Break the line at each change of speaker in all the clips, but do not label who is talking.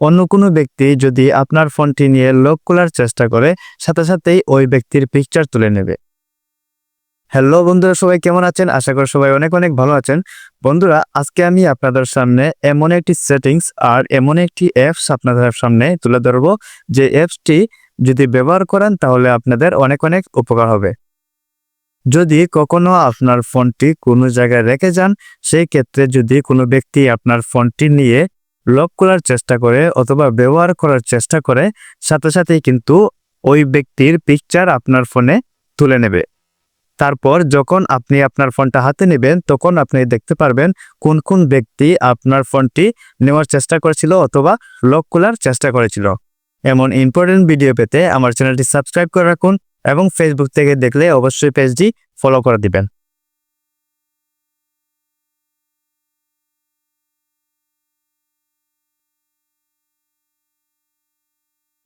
অন্য কোনো ব্যক্তি যদি আপনার ফোনটি নিয়ে লক খোলার চেষ্টা করে, সাথে সাথেই ওই ব্যক্তির পিকচার তুলে নেবে। হ্যালো বন্ধুরা, সবাই কেমন আছেন? আশা করি সবাই অনেক অনেক ভালো আছেন। বন্ধুরা, আজকে আমি আপনাদের সামনে এমন একটি সেটিংস আর এমন একটি অ্যাপস আপনাদের সামনে তুলে ধরবো, যে অ্যাপসটি যদি ব্যবহার করেন তাহলে আপনাদের অনেক অনেক উপকার হবে। যদি কখনো আপনার ফোনটি কোনো জায়গায় রেখে যান, সেই ক্ষেত্রে যদি কোনো ব্যক্তি আপনার ফোনটি নিয়ে লক করার চেষ্টা করে অথবা ব্যবহার করার চেষ্টা করে, সাথে সাথেই কিন্তু ওই ব্যক্তির পিকচার আপনার ফোনে তুলে নেবে। তারপর যখন আপনি আপনার ফোনটা হাতে নেবেন, তখন আপনি দেখতে পারবেন কোন কোন ব্যক্তি আপনার ফোনটি নেওয়ার চেষ্টা করেছিল অথবা লক খোলার চেষ্টা করেছিল। এমন ইম্পর্টেন্ট ভিডিও পেতে আমার চ্যানেলটি সাবস্ক্রাইব করে রাখুন এবং ফেসবুক থেকে দেখলে অবশ্যই পেজটি ফলো করে দিবেন।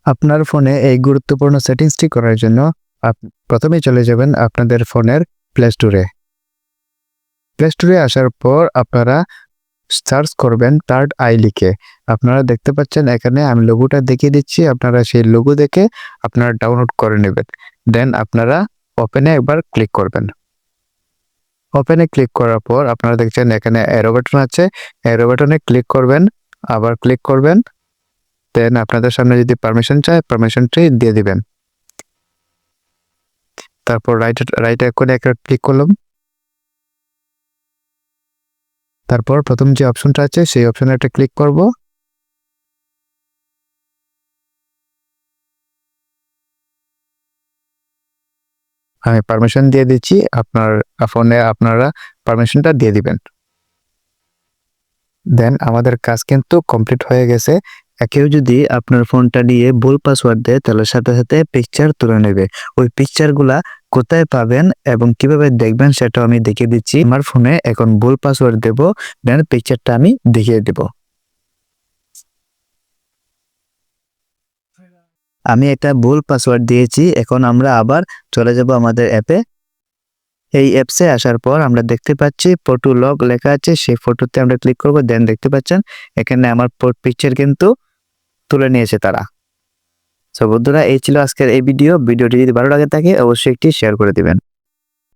আপনার ফোনে এই গুরুত্বপূর্ণ সেটিংসটি করার জন্য প্রথমেই চলে যাবেন আপনাদের ফোনের প্লে স্টোরে প্লে স্টোরে আসার পর আপনারা সার্চ করবেন থার্ড আই লিখে। আপনারা দেখতে পাচ্ছেন এখানে আমি লোগোটা দেখিয়ে দিচ্ছি, আপনারা সেই লোগো দেখে আপনারা ডাউনলোড করে নেবেন। দেন আপনারা ওপেনে একবার ক্লিক করবেন। ওপেনে ক্লিক করার পর আপনারা দেখছেন এখানে অ্যারো বাটন আছে। অ্যারো বাটনে ক্লিক করবেন, আবার ক্লিক করবেন। দেন আপনাদের সামনে যদি পারমিশন চায় পারমিশনটি দিয়ে দিবেন। তারপর রাইট রাইট করে একটা ক্লিক করলাম। তারপর প্রথম যে অপশনটা আছে, সেই অপশনে একটা ক্লিক করব। আমি পারমিশন দিয়ে দিচ্ছি, আপনার ফোনে আপনারা পারমিশনটা দিয়ে দিবেন। দেন আমাদের কাজ কিন্তু কমপ্লিট হয়ে গেছে। কেউ যদি আপনার ফোনটা নিয়ে ভুল পাসওয়ার্ড দেয়, তাহলে সাথে সাথে পিকচার তুলে নেবে। ওই পিকচারগুলা কোথায় পাবেন এবং কীভাবে দেখবেন সেটা আমি দেখিয়ে দিচ্ছি। আমার ফোনে এখন ভুল পাসওয়ার্ড দেব, দেন পিকচারটা আমি দেখিয়ে দেব। আমি একটা ভুল পাসওয়ার্ড দিয়েছি, এখন আমরা আবার চলে যাব আমাদের অ্যাপে এই অ্যাপসে আসার পর আমরা দেখতে পাচ্ছি ফটো লগ লেখা আছে, সেই ফটোতে আমরা ক্লিক করব, দেন দেখতে পাচ্ছেন, এখানে আমার পিকচার কিন্তু তুলে নিয়েছে তারা। সো বন্ধুরা, এই ছিল আজকের এই ভিডিও ভিডিওটি যদি ভালো লাগে থাকে, অবশ্যই একটি শেয়ার করে দিবেন।